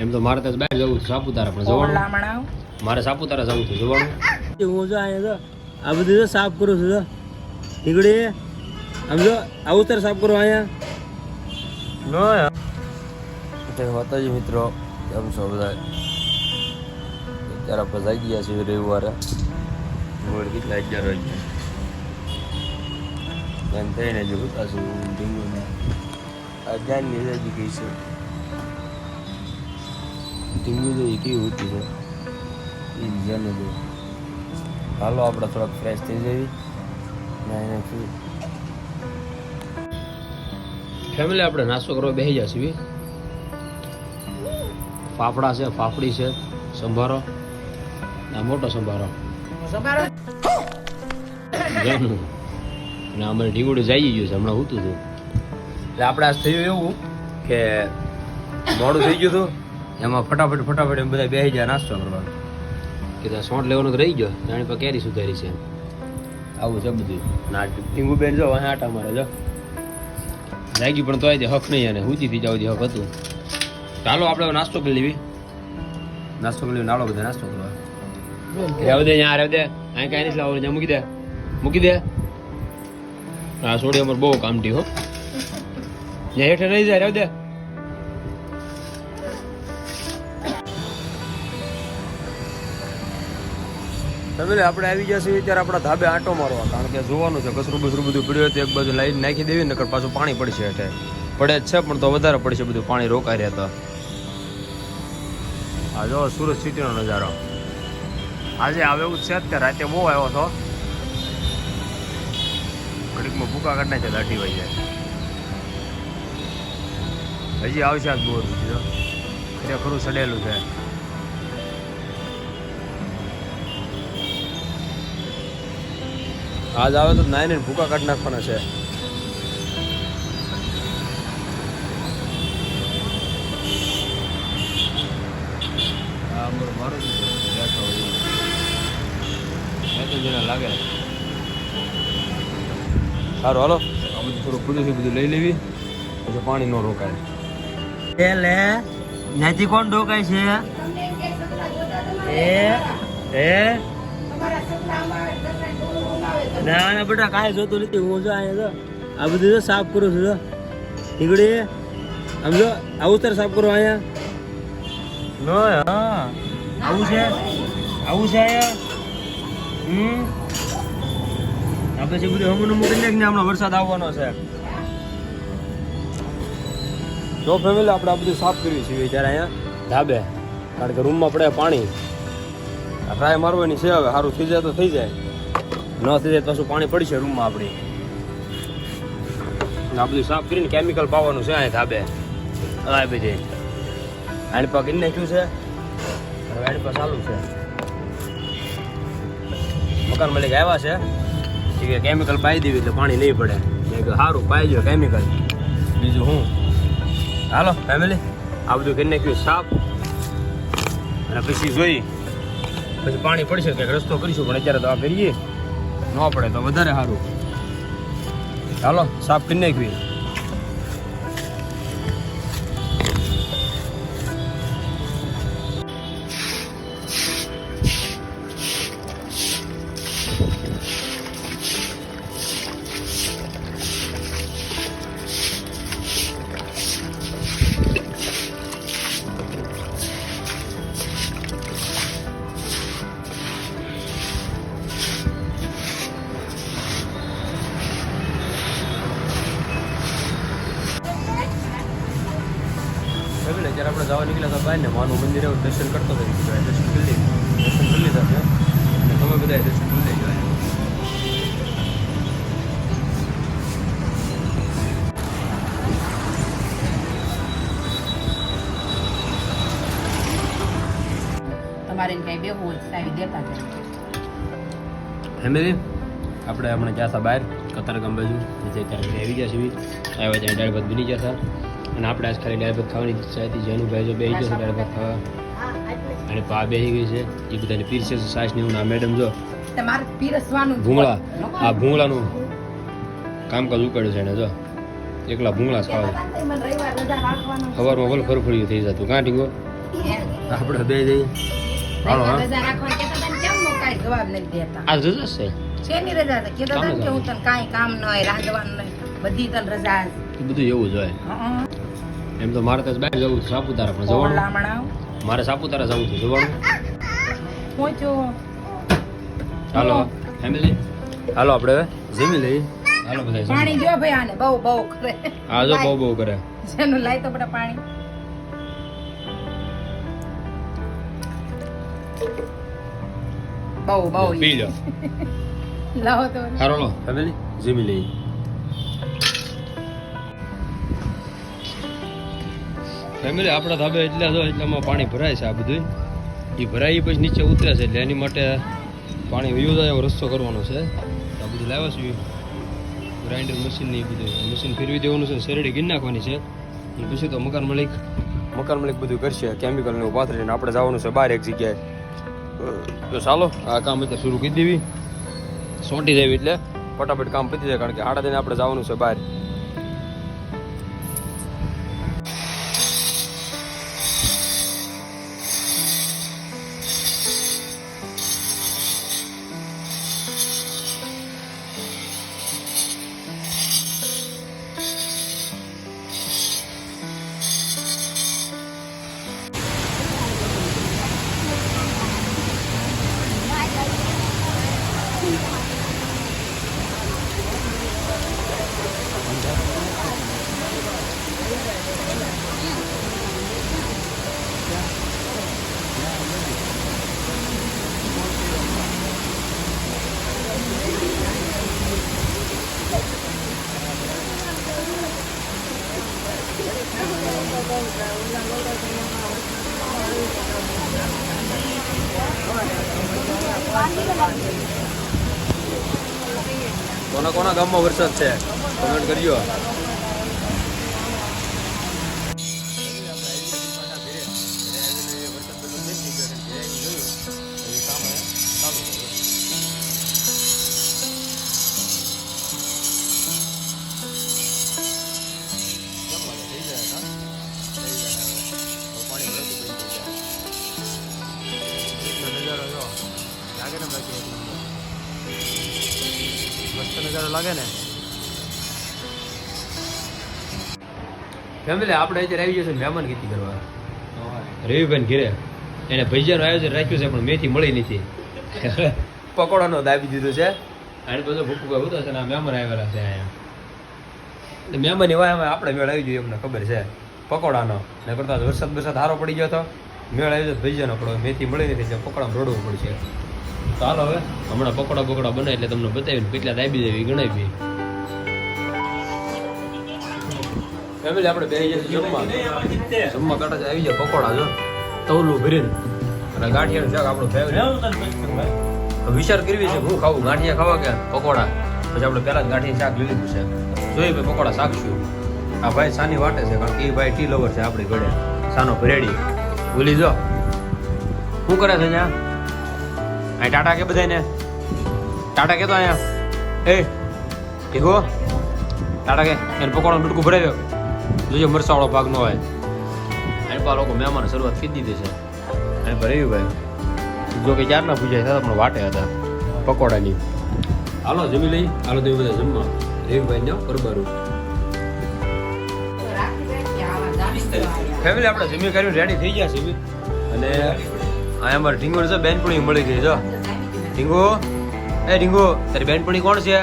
એમ તો મારે તો બહાર જવું છે સાપુતારા પણ જવાનું? મારે સાપુતારા જવું છે જવાનું? હું જો અહીંયા જો આ બધું જો સાફ કરું છું જો. નીકળી આમ જો આ ઉતર સાફ કરો અહીંયા. માતાજી મિત્રો કેમ છો બધા? અત્યારે આપણે જઈ ગયા છીએ રવિવારે. કેટલા અગિયાર વાગ્યા? એમ થઈને જો હતા છું ઢીંગું આ જ્ઞાનની હજી કઈ છે. ઢીંગું તો એ કેવી હોતી છે એ જેને જો હાલો આપણે થોડાક ફ્રેશ થઈ જઈએ. ના એને ફેમિલી આપણે નાસ્તો કરવા બેસી જશે ફાફડા છે ફાફડી છે સંભારો. આ મોટો સંભારો. અને અમારે ઢીંગુડું જઈ ગયું છે હમણાં ઉતું હતું. એટલે આપણે આજ થયું એવું કે મોડું થઈ ગયું હતું? એમાં ફટાફટ ફટાફટ એમ બધા બેસી જાય નાસ્તો કરવા કે ત્યાં સોંટ લેવાનું રહી ગયો. જાણી પર કેરી સુધારી છે આવું છે બધું. ના ટીંગુ બેન જો અહીં આટા મારે જો. જાગી પણ તોય તે હક નહીં અને હુજી થઈ જાવ હક હતું. ચાલો આપણે નાસ્તો કરી લેવી. નાસ્તો કરી લેવી નાળો બધા નાસ્તો કરવા. રહેવા દે અહીંયા રહેવા દે અહીં કાંઈ નથી લાવવાનું. મૂકી દે. મૂકી દે. હા સોડી અમારે બહુ કામટી હો. ત્યાં હેઠળ રહી જાય રહેવા દે તમે આપણે આવી જશે ત્યારે આપણા ધાબે આંટો મારવા, કારણ કે જોવાનું છે, કચરું બસરું બધું પડ્યું હોય તો એક બાજુ લાઈન નાખી દેવી, નકર પાછું પાણી પડશે એટલે પડે જ છે, પણ તો વધારે પડશે બધું પાણી રોકાઈ રહેતા. આ જો સુરત સિટીનો નજારો. આજે આવે એવું છે અત્યારે રાતે બહુ આવ્યો હતો. ઘડીકમાં ભૂકા કાઢ નાખે દાઢી વાઈ જાય. હજી આવશે આજ બહુ ખરું સડેલું છે. આજ આવે તો નાઈને ભૂકા કાઢી નાખવાના છે. સારું હાલો. થોડું ખુલ્લું છે બધું લઈ લેવી. પછી પાણી ન રોકાય. એ લે ત્યાંથી કોણ ડોકાય છે? એ એ ના ના, બેટા, કાંઈ જોતું નથી. હું જો અહીંયા જો, આ બધું જો સાફ કરું છું, જો. ટીકડી આમ જો આ ઉતર સાફ કરો અહીંયા? લો આવું છે? આવું છે અહીંયા? હમ? આ પછી બધું હમણાં મૂકી નાખ ને હમણાં વરસાદ આવવાનો છે. તો ફેમિલી આપણે આ બધું સાફ કરવી છીએ જ્યારે અહીંયા ધાબે. કારણ કે રૂમમાં પડે પાણી. ટ્રાય મારવાની છે હવે સારું થઈ જાય તો થઈ જાય. ન થઈ જાય તો શું પાણી પડશે રૂમમાં આપણી? આ બધું સાફ કરીને કેમિકલ પાવાનું છે અહીં ધાબે. આ બધી આની પા કરી નાખ્યું છે. હવે આની પા ચાલુ છે. મકાન માલિક આવ્યા છે. કે કેમિકલ પાઈ દેવી એટલે પાણી નહીં પડે. સારું પાઈ દો કેમિકલ બીજું હું? હાલો ફેમિલી આ બધું કરી નાખ્યું સાફ. અને પછી જોઈ. પછી પાણી પડશે કંઈક રસ્તો કરીશું, પણ અત્યારે તો આ કરીએ ન પડે તો વધારે સારું. ચાલો સાફ કરી નાખવી જવા નીકળ્યા હતા બહાર ને માનું મંદિર એવું દર્શન કરતો હતો દર્શન કરી લીધું દર્શન કરી લીધા છે. અને તમે બધા દર્શન કરી લેજો. તમારે કઈ દેતા ફેમિલી આપણે હમણાં ગયા હતા બહાર કતારગામ બાજુ. જે ત્યાં આવી ગયા છીએ. આવ્યા ત્યાં દાળ ભાત બની ગયા હતા અને આપણે આજ ખાલી દાળ ભાત ખાવાની ઈચ્છા હતી. જેનુભાઈ જો બેસી ગયો છે દાળ ભાત ખાવા. અને પા બેસી ગઈ છે. એ બધાને પીરસે છે સાસ ને આ મેડમ જો તમારે પીરસવાનું ભૂંગળા. આ ભૂંગળાનું કામકાજ ઉપાડ્યું છે એને જો. એકલા ભૂંગળા ખાવ. રજા ભલે ફરફડિયું થઈ જતું. કાં ટીંગો એમ. આપણે બે જઈએ હાલો હા. રજા રાખવા કહેતા હતા ને કેમ નો કાંઈ જવાબ નથી દેતા? આ રજા છે? શેની રજા છે? કે હું તને કાંઈ કામ ન હોય રાંધવાનું નહીં બધી તને રજા છે. એ બધું એવું જ હોય. એમ તો મારે તો બહાર જવું સાપુતારા પણ જવાનું. મારે સાપુતારા જવું છે જવાનું. હાલો ફેમિલી? હાલો આપણે જમી લઈએ. હાલો બધા પાણી જો ભાઈ આને બહુ બહુ કરે. હા જો બહુ બહુ કરે. જેનું લાઈ તો બધા પાણી. બહુ બહુ પી લો. લાવો તો. હારો લો. ફેમિલી જમી લઈએ. ફેમિલી આપણા ધાબે એટલે જો એટલામાં પાણી ભરાય છે આ બધું એ ભરાય પછી નીચે ઉતરે છે, એટલે એની માટે પાણી વયું જાય એવો રસ્તો કરવાનો છે. આ બધું લાવ્યા છું ગ્રાઇન્ડર મશીન ને એ બધું. મશીન ફેરવી દેવાનું છે શેરડી ગીર નાખવાની છે. અને પછી તો મકાન મલિક મકાન મલિક બધું કરશે કેમિકલને ઊભા થઈને આપણે જવાનું છે બહાર એક જગ્યાએ. તો ચાલો, આ કામ અત્યારે શરૂ કરી દેવી. સોંટી જાય એટલે ફટાફટ કામ પતી જાય, કારણ કે આડા દિને આપણે જવાનું છે બહાર. કોના કોના ગામમાં વરસાદ છે? કમેન્ટ કરજો મસ્ત નજારો લાગે ને. ફેમિલી આપણે અત્યારે આવી જશે મહેમાન ગીતી કરવા. રવિભાઈ ઘેરે. એને ભજીયાનું આયોજન રાખ્યું છે પણ મેથી મળી નથી. પકોડાનો દાબી દીધો છે. અને બધો ભૂકું ઉતો છે ને આ મહેમાન આવેલા છે અહીંયા. મહેમાન એવા એમાં આપણે મેળ આવી જોઈએ અમને ખબર છે. પકોડાનો. ને કરતા વરસાદ વરસાદ સારો પડી ગયો તો મેળ આવી જાય ભજીયાનો પડો મેથી મળી નથી પકોડામાં રોડવું પડશે. તો હાલો હવે. હમણાં પકોડા પકોડા બનાવી એટલે તમને બતાવીને કેટલા દાબી દેવી ગણાવી ફેમિલી આપણે બે જમવા. જમવા કાંટા આવી જાય પકોડા જો. તવલું ભરીને. અને ગાંઠિયાનું શાક આપણું ફેવરેટ વિચાર કરવી છે હું ખાવું ગાંઠિયા ખાવા કે પકોડા? પછી આપણે પહેલાં જ ગાંઠિયા શાક લીધું છે. જોઈએ ભાઈ પકોડા શાકશું આ ભાઈ સાની વાટે છે કારણ કે એ ભાઈ ટી લવર છે આપણી ઘડે સાનો ભરેડી. ભૂલી જો. શું કરે છે ત્યાં? અહીં ટાટા કે બધાને ટાટા કે તો અહીંયા? એ ઠીકો ટાટા કે એને પકોડાનું ડૂડકું ભરાવ્યો જોજો મરસાવાળો ભાગ ન હોય. અને પા લોકો મહેમાન શરૂઆત કરી દીધી છે. અને ભરાયું ભાઈ. જો કે ચારના પૂજાય થતા પણ વાટે હતા. પકોડાની. હાલો જમી લઈ. હાલો તમે બધા જમવા. રેવીભાઈ ને પરબારું. ફેમિલી આપણે જમી કર્યું રેડી થઈ ગયા છે. અને આ મારે ઢીંગો છે બેનપણી મળી ગઈ જો ઢીંગો એ ઢીંગો તારી બેનપણી કોણ છે?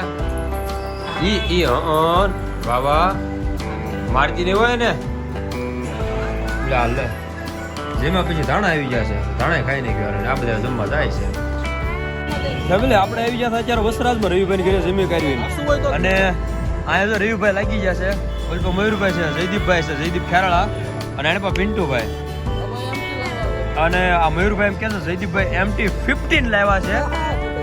ઈ ઈ હં બાબા મારતી નહીં હોય ને? લાલ લે. જેમાં પછી ધાણા આવી ગયા છે. ધાણા ખાઈ નહીં ગયા આ બધા જમવા જાય છે. ફેમિલી આપણે આવી ગયા અત્યારે વસરાજમાં રવિભાઈ ઘરે જમી કરી અને અહીંયા તો રવિભાઈ લાગી ગયા છે. ઓલ મયુરભાઈ છે જયદીપભાઈ છે જયદીપ ખેરાળા અને એને પણ પિન્ટુભાઈ. અને આ મયુરભાઈ એમ કહે છે, જયદીપભાઈ એમટી ફિફ્ટીન લાવ્યા છે.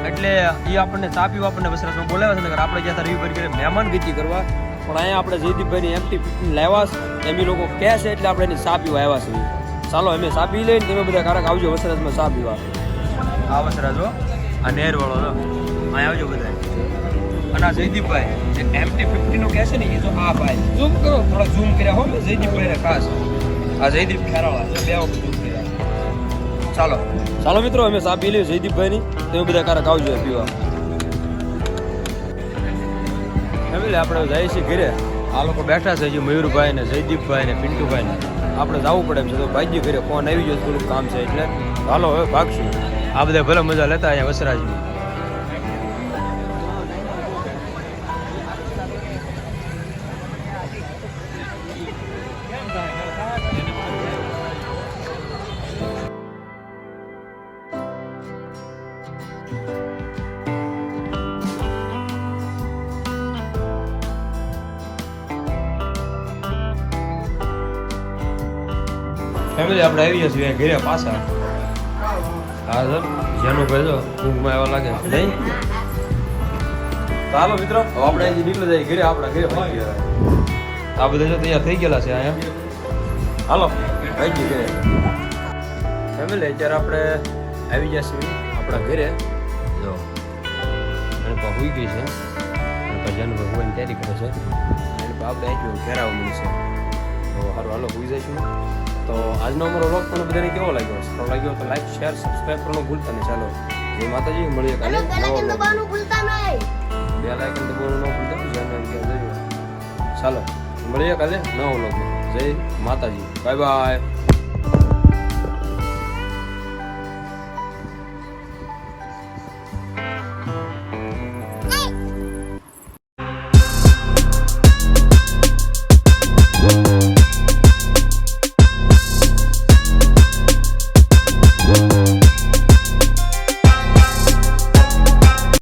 એટલે એ આપણને તાપી આપણને વસરાજમાં બોલાવ્યા છે નગર આપણે ગયા હતા રવિભાઈ મહેમાન ગીતી કરવા. પણ અહીંયા આપણે જયદીપભાઈની એમટી ફિફ્ટીન લાવ્યા એમ લોકો કહે છે, એટલે આપણે એની સાપી પીવા આવ્યા ચાલો, અમે સાપી લઈને તમે બધા કારક આવજો વસરાજમાં ચા પીવા. આ વસરાજો. આ નેરવાળો જો. અહીંયા આવજો બધા. અને આ જયદીપભાઈ, જે એમટી ફિફ્ટીનું કહે છે ને એ તો આ ભાઈ. ઝૂમ કરો, થોડા ઝૂમ કર્યા હો ને ખાસ. આ જયદીપ ખેરાળા બે વખત ચાલો. ચાલો મિત્રો, અમે ચા પી લઈએ જયદીપભાઈની. તમે બધા કારક આવજો પીવા. ફેમિલી, આપણે જઈએ છીએ ઘરે. આ લોકો બેઠા છે હજી મયુરભાઈ ને જયદીપભાઈ ને પિન્ટુભાઈ ને. આપણે જવું પડે એમ છે, તો ભાઈજી ઘરે ફોન આવી ગયો થોડુંક કામ છે એટલે. હાલો હવે ભાગશું. આ બધા ભલે મજા લેતા અહીંયા વસરાજી ફેમિલી આપણે આવી છીએ ઘરે પાછા. હા, સર. જેનું ભાઈ ઊંઘમાં એવા લાગે. નહીં? ચાલો મિત્રો આપણે અહીંથી નીકળી જાય ઘરે, આપણા ઘરે પહોંચી ગયા. આ બધા જો તૈયાર થઈ ગયેલા છે અહીંયા. હાલો પહોંચી ઘરે. ફેમિલી અત્યારે આપણે આવી છીએ આપણા ઘરે. જો, એને પા હોઈ ગઈ છે. અને પછી જેનું ભાઈ હોવાની તૈયારી કરે છે. અને પા આપણે આવી ગયું ઘેરાવું મળશે તો સારું હાલો, હોઈ જઈશું. તો આજનો અમારો વ્લોગ તમને બધાને કેવો લાગ્યો? સારો લાગ્યો તો લાઈક શેર સબસ્ક્રાઇબ કરવાનું ભૂલતા નહીં. ચાલો જય માતાજી મળીએ કાલે નવો ભૂલતા નહીં. બે લાઈકન દબાવવાનું ન ભૂલતા ચાલો મળીએ કાલે નવો વ્લોગ જય માતાજી. Bye bye